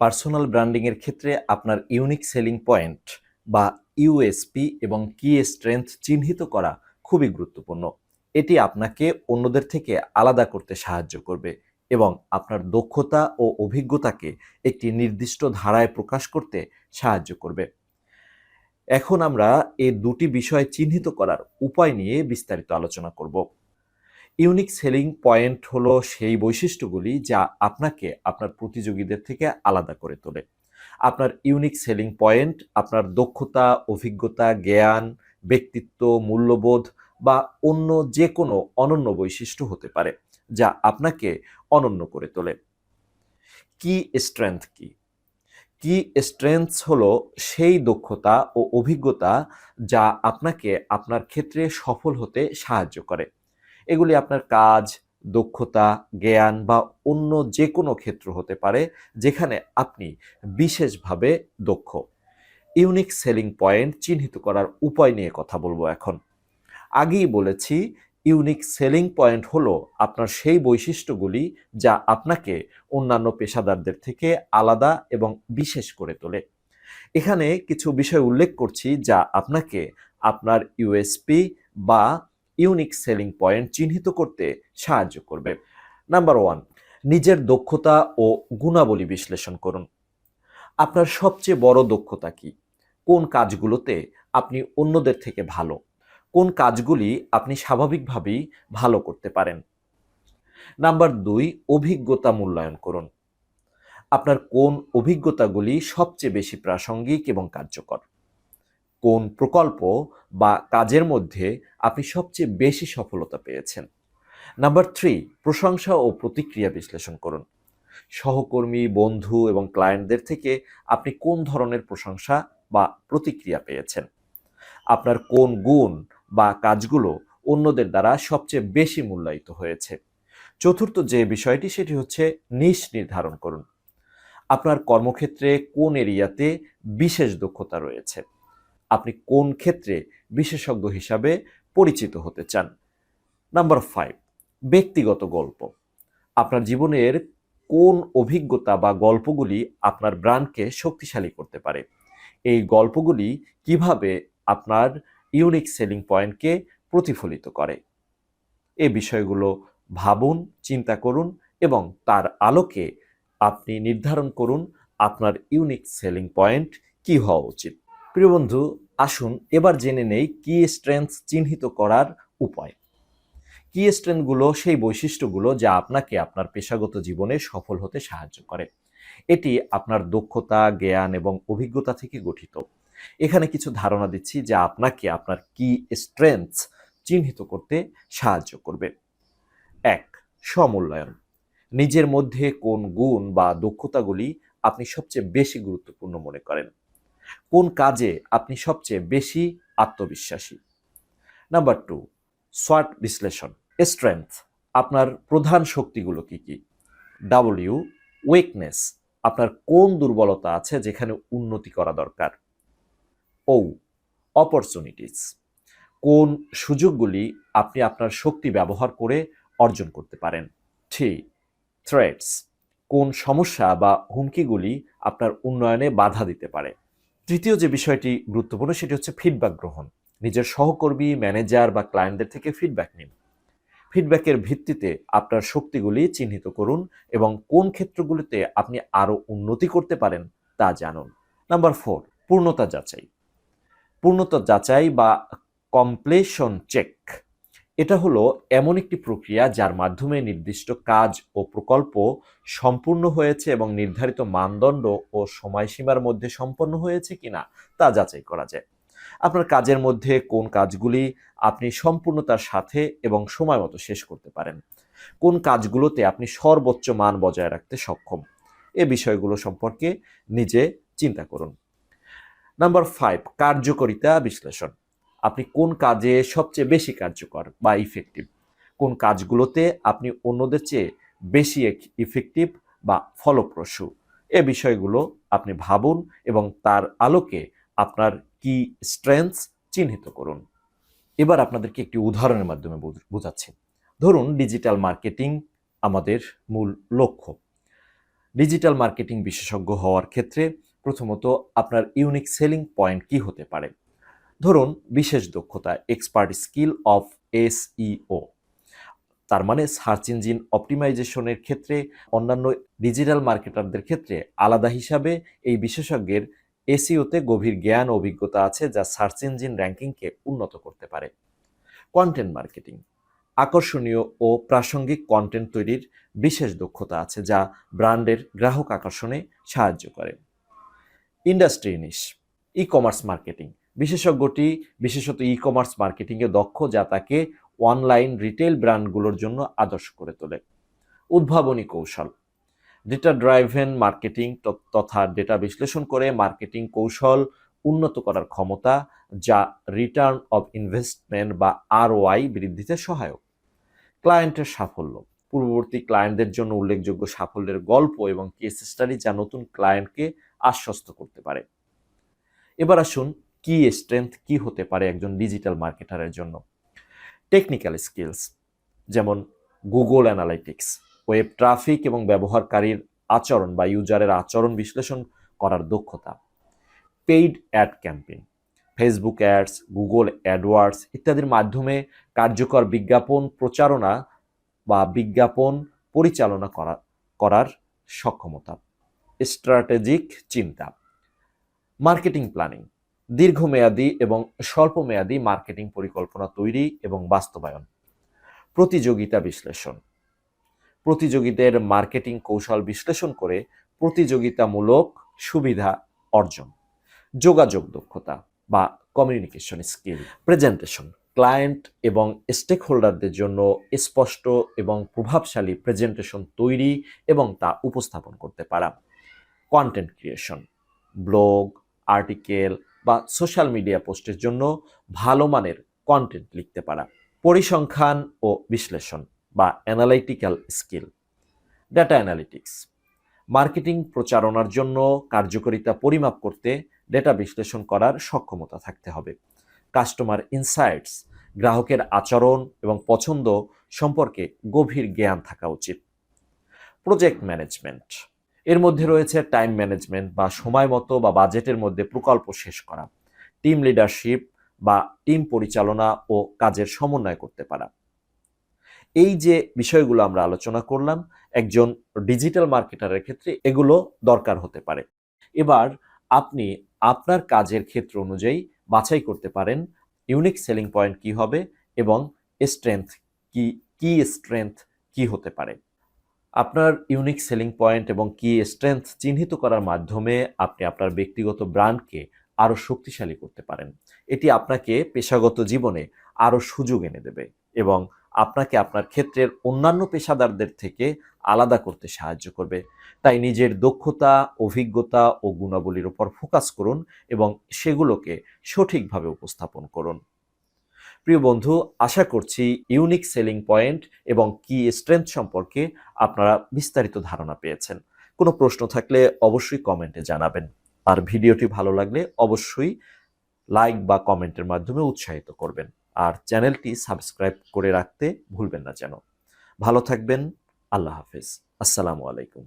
Personal ব্র্যান্ডিংয়ের ক্ষেত্রে আপনার ইউনিক সেলিং পয়েন্ট বা ইউএসপি এবং কি স্ট্রেংথ চিহ্নিত করা খুবই গুরুত্বপূর্ণ। এটি আপনাকে অন্যদের থেকে আলাদা করতে সাহায্য করবে এবং আপনার দক্ষতা ও অভিজ্ঞতাকে একটি নির্দিষ্ট ধারায় প্রকাশ করতে সাহায্য করবে। এখন আমরা এ দুটি বিষয় চিহ্নিত করার উপায় নিয়ে বিস্তারিত আলোচনা করব। ইউনিক সেলিং পয়েন্ট হলো সেই বৈশিষ্ট্যগুলি যা আপনাকে আপনার প্রতিযোগীদের থেকে আলাদা করে তোলে। আপনার ইউনিক সেলিং পয়েন্ট, আপনার দক্ষতা, অভিজ্ঞতা, জ্ঞান, ব্যক্তিত্ব, মূল্যবোধ বা অন্য যে কোনো অনন্য বৈশিষ্ট্য হতে পারে, যা আপনাকে অনন্য করে তোলে। কি স্ট্রেংথ কি? কি স্ট্রেংথস হলো সেই দক্ষতা ও অভিজ্ঞতা যা আপনাকে আপনার ক্ষেত্রে সফল হতে সাহায্য করে। এগুলি আপনার কাজ, দক্ষতা, জ্ঞান বা অন্য যে কোনো ক্ষেত্র হতে পারে যেখানে আপনি বিশেষভাবে দক্ষ। ইউনিক সেলিং পয়েন্ট চিহ্নিত করার উপায় নিয়ে কথা বলব এখন। আগেই বলেছি, ইউনিক সেলিং পয়েন্ট হলো আপনার সেই বৈশিষ্ট্যগুলি যা আপনাকে অন্যান্য পেশাদারদের থেকে আলাদা এবং বিশেষ করে তোলে। এখানে কিছু বিষয় উল্লেখ করছি যা আপনাকে আপনার ইউএসপি বা ইউনিক সেলিং পয়েন্ট চিহ্নিত করতে সাহায্য করবে। নাম্বার ওয়ান নিজের দক্ষতা ও গুণাবলী বিশ্লেষণ করুন। আপনার সবচেয়ে বড় দক্ষতা কি? কোন কাজগুলোতে আপনি অন্যদের থেকে ভালো? কোন কাজগুলি আপনি স্বাভাবিকভাবেই ভালো করতে পারেন? নাম্বার দুই, অভিজ্ঞতা মূল্যায়ন করুন। আপনার কোন অভিজ্ঞতাগুলি সবচেয়ে বেশি প্রাসঙ্গিক এবং কার্যকর? কোন প্রকল্প বা কাজের মধ্যে আপনি সবচেয়ে বেশি সফলতা পেয়েছেন? নাম্বার থ্রি, প্রশংসা ও প্রতিক্রিয়া বিশ্লেষণ করুন। সহকর্মী, বন্ধু এবং ক্লায়েন্টদের থেকে আপনি কোন ধরনের প্রশংসা বা প্রতিক্রিয়া পেয়েছেন? আপনার কোন গুণ বা কাজগুলো অন্যদের দ্বারা সবচেয়ে বেশি মূল্যায়িত হয়েছে? চতুর্থ যে বিষয়টি, সেটি হচ্ছে নিশ নির্ধারণ করুন। আপনার কর্মক্ষেত্রে কোন এরিয়াতে বিশেষ দক্ষতা রয়েছে? আপনি কোন ক্ষেত্রে বিশেষজ্ঞ হিসাবে পরিচিত হতে চান? নাম্বার ফাইভ ব্যক্তিগত গল্প। আপনার জীবনের কোন অভিজ্ঞতা বা গল্পগুলি আপনার ব্র্যান্ডকে শক্তিশালী করতে পারে? এই গল্পগুলি কীভাবে আপনার ইউনিক সেলিং পয়েন্টকে প্রতিফলিত করে? এ বিষয়গুলো ভাবুন, চিন্তা করুন এবং তার আলোকে আপনি নির্ধারণ করুন আপনার ইউনিক সেলিং পয়েন্ট কি হওয়া উচিত। প্রিয় বন্ধু, আসুন এবার জেনে নেই কি স্ট্রেংথ চিহ্নিত করার উপায়। কি স্ট্রেংথগুলো সেই বৈশিষ্ট্যগুলো যা আপনাকে আপনার পেশাগত জীবনে সফল হতে সাহায্য করে। এটি আপনার দক্ষতা, জ্ঞান এবং অভিজ্ঞতা থেকে গঠিত। এখানে কিছু ধারণা দিচ্ছি যা আপনাকে আপনার কি স্ট্রেংথ চিহ্নিত করতে সাহায্য করবে। এক সমূল্যায়ন নিজের মধ্যে কোন গুণ বা দক্ষতাগুলি আপনি সবচেয়ে বেশি গুরুত্বপূর্ণ মনে করেন। কোন কাজে আপনি সবচেয়ে বেশি আত্মবিশ্বাসী? নাম্বার টু সোয়াট বিশ্লেষণ স্ট্রেংথ আপনার প্রধান শক্তিগুলো কি কি? ডাব্লিউ উইকনেস আপনার কোন দুর্বলতা আছে যেখানে উন্নতি করা দরকার? ও অপরচুনিটিস কোন সুযোগগুলি আপনি আপনার শক্তি ব্যবহার করে অর্জন করতে পারেন? থ্রি থ্রেটস কোন সমস্যা বা হুমকিগুলি আপনার উন্নয়নে বাধা দিতে পারে? তৃতীয় যে বিষয়টি গুরুত্বপূর্ণ, সেটি হচ্ছে ফিডব্যাক গ্রহণ। নিজের সহকর্মী ম্যানেজার বা ক্লায়েন্টদের থেকে ফিডব্যাক নিন। ফিডব্যাকের ভিত্তিতে আপনার শক্তিগুলি চিহ্নিত করুন এবং কোন ক্ষেত্রগুলিতে আপনি আরও উন্নতি করতে পারেন তা জানুন। নাম্বার ফোর পূর্ণতা যাচাই। পূর্ণতা যাচাই বা কমপ্লেশন চেক এটা হলো এমন একটি প্রক্রিয়া যার মাধ্যমে নির্দিষ্ট কাজ ও প্রকল্প সম্পূর্ণ হয়েছে এবং নির্ধারিত মানদণ্ড ও সময়সীমার মধ্যে সম্পন্ন হয়েছে কিনা তা যাচাই করা যায়। আপনার কাজের মধ্যে কোন কাজগুলি আপনি সম্পূর্ণতার সাথে এবং সময় মতো শেষ করতে পারেন। কোন কাজগুলোতে আপনি সর্বোচ্চ মান বজায় রাখতে সক্ষম? এ বিষয়গুলো সম্পর্কে নিজে চিন্তা করুন। নাম্বার ফাইভ কার্যকরিতা বিশ্লেষণ। আপনি কোন কাজে সবচেয়ে বেশি কার্যকর বা ইফেক্টিভ কোন কাজগুলোতে আপনি অন্যদের চেয়ে বেশি ইফেক্টিভ বা ফলপ্রসূ? এ বিষয়গুলো আপনি ভাবুন এবং তার আলোকে আপনার কি স্ট্রেংথস চিহ্নিত করুন। এবার আপনাদেরকে একটি উদাহরণের মাধ্যমে বোঝাচ্ছি। ধরুন ডিজিটাল মার্কেটিং আমাদের মূল লক্ষ্য। ডিজিটাল মার্কেটিং বিশেষজ্ঞ হওয়ার ক্ষেত্রে প্রথমত আপনার ইউনিক সেলিং পয়েন্ট কি হতে পারে? ধরুন, বিশেষ দক্ষতা এক্সপার্ট স্কিল অফ এসইও তার মানে সার্চ ইঞ্জিন অপটিমাইজেশনের ক্ষেত্রে, অন্যান্য ডিজিটাল মার্কেটারদের ক্ষেত্রে আলাদা হিসাবে এই বিশেষজ্ঞের এসইওতে গভীর জ্ঞান অভিজ্ঞতা আছে যা সার্চ ইঞ্জিন র্যাঙ্কিংকে উন্নত করতে পারে। কন্টেন্ট মার্কেটিং আকর্ষণীয় ও প্রাসঙ্গিক কন্টেন্ট তৈরির বিশেষ দক্ষতা আছে যা ব্র্যান্ডের গ্রাহক আকর্ষণে সাহায্য করে। Industry niche e commerce marketing বিশেষজ্ঞটি বিশেষত ই কমার্স মার্কেটিংয়ে দক্ষ, যা তাকে অনলাইন রিটেল ব্র্যান্ডগুলোর জন্য আদর্শ করে তোলে। উদ্ভাবনী কৌশল। ডেটা ড্রাইভেন মার্কেটিং তথা ডেটা বিশ্লেষণ করে মার্কেটিং কৌশল উন্নত করার ক্ষমতা, যা রিটার্ন অফ ইনভেস্টমেন্ট বা আরওআই বৃদ্ধিতে সহায়ক। ক্লায়েন্টের সাফল্য। পূর্ববর্তী ক্লায়েন্টদের জন্য উল্লেখযোগ্য সাফল্যের গল্প এবং কেস স্টাডি যা নতুন ক্লায়েন্টকে আশ্বস্ত করতে পারে। এবার আসুন কি স্ট্রেংথ কি হতে পারে একজন ডিজিটাল মার্কেটারের জন্য? টেকনিক্যাল স্কিলস যেমন গুগল অ্যানালাইটিক্স ওয়েব ট্রাফিক এবং ব্যবহারকারীর আচরণ বা ইউজারের আচরণ বিশ্লেষণ করার দক্ষতা। Paid ad campaign Facebook ads Google AdWords ইত্যাদির মাধ্যমে কার্যকর বিজ্ঞাপন প্রচারণা বা বিজ্ঞাপন পরিচালনা করা, করার সক্ষমতা। স্ট্র্যাটেজিক চিন্তা মার্কেটিং প্ল্যানিং দীর্ঘমেয়াদী এবং স্বল্পমেয়াদী মার্কেটিং পরিকল্পনা তৈরি এবং বাস্তবায়ন। প্রতিযোগিতা বিশ্লেষণ। প্রতিযোগীদের মার্কেটিং কৌশল বিশ্লেষণ করে প্রতিযোগিতামূলক সুবিধা অর্জন। যোগাযোগ দক্ষতা বা কমিউনিকেশন স্কিল প্রেজেন্টেশন ক্লায়েন্ট এবং স্টেক হোল্ডারদের জন্য স্পষ্ট এবং প্রভাবশালী প্রেজেন্টেশন তৈরি এবং তা উপস্থাপন করতে পারা। কন্টেন্ট ক্রিয়েশন ব্লগ আর্টিকেল বা সোশ্যাল মিডিয়া পোস্টের জন্য ভালো মানের কন্টেন্ট লিখতে পারা। পরিসংখ্যান ও বিশ্লেষণ বা analytical skill data analytics marketing প্রচারণার জন্য কার্যকারিতা পরিমাপ করতে ডেটা বিশ্লেষণ করার সক্ষমতা থাকতে হবে। কাস্টমার ইনসাইটস গ্রাহকের আচরণ এবং পছন্দ সম্পর্কে গভীর জ্ঞান থাকা উচিত। প্রজেক্ট ম্যানেজমেন্ট এর মধ্যে রয়েছে টাইম ম্যানেজমেন্ট বা সময় মতো বা বাজেটের মধ্যে প্রকল্প শেষ করা টিম লিডারশিপ বা টিম পরিচালনা ও কাজের সমন্বয় করতে পারা। এই যে বিষয়গুলো আমরা আলোচনা করলাম, একজন ডিজিটাল মার্কেটারের ক্ষেত্রে এগুলো দরকার হতে পারে। এবার আপনি আপনার কাজের ক্ষেত্র অনুযায়ী বাছাই করতে পারেন ইউনিক সেলিং পয়েন্ট কি হবে এবং স্ট্রেংথ কি কি স্ট্রেংথ কি হতে পারে। আপনার ইউনিক সেলিং পয়েন্ট এবং কি স্ট্রেংথ চিহ্নিত করার মাধ্যমে আপনি আপনার ব্যক্তিগত ব্র্যান্ডকে আরও শক্তিশালী করতে পারেন। এটি আপনাকে পেশাগত জীবনে আরও সুযোগ এনে দেবে এবং আপনাকে আপনার ক্ষেত্রের অন্যান্য পেশাদারদের থেকে আলাদা করতে সাহায্য করবে। তাই নিজের দক্ষতা, অভিজ্ঞতা ও গুণাবলীর উপর ফোকাস করুন এবং সেগুলোকে সঠিকভাবে উপস্থাপন করুন। প্রিয় বন্ধু, আশা করছি ইউনিক সেলিং পয়েন্ট এবং কি স্ট্রেংথ সম্পর্কে আপনারা বিস্তারিত ধারণা পেয়েছেন। কোনো প্রশ্ন থাকলে অবশ্যই কমেন্টে জানাবেন। আর ভিডিওটি ভালো লাগলে অবশ্যই লাইক বা কমেন্টের মাধ্যমে উৎসাহিত করবেন। আর চ্যানেলটি সাবস্ক্রাইব করে রাখতে ভুলবেন না যেন। ভালো থাকবেন, আল্লাহ হাফিজ। আসসালামু আলাইকুম।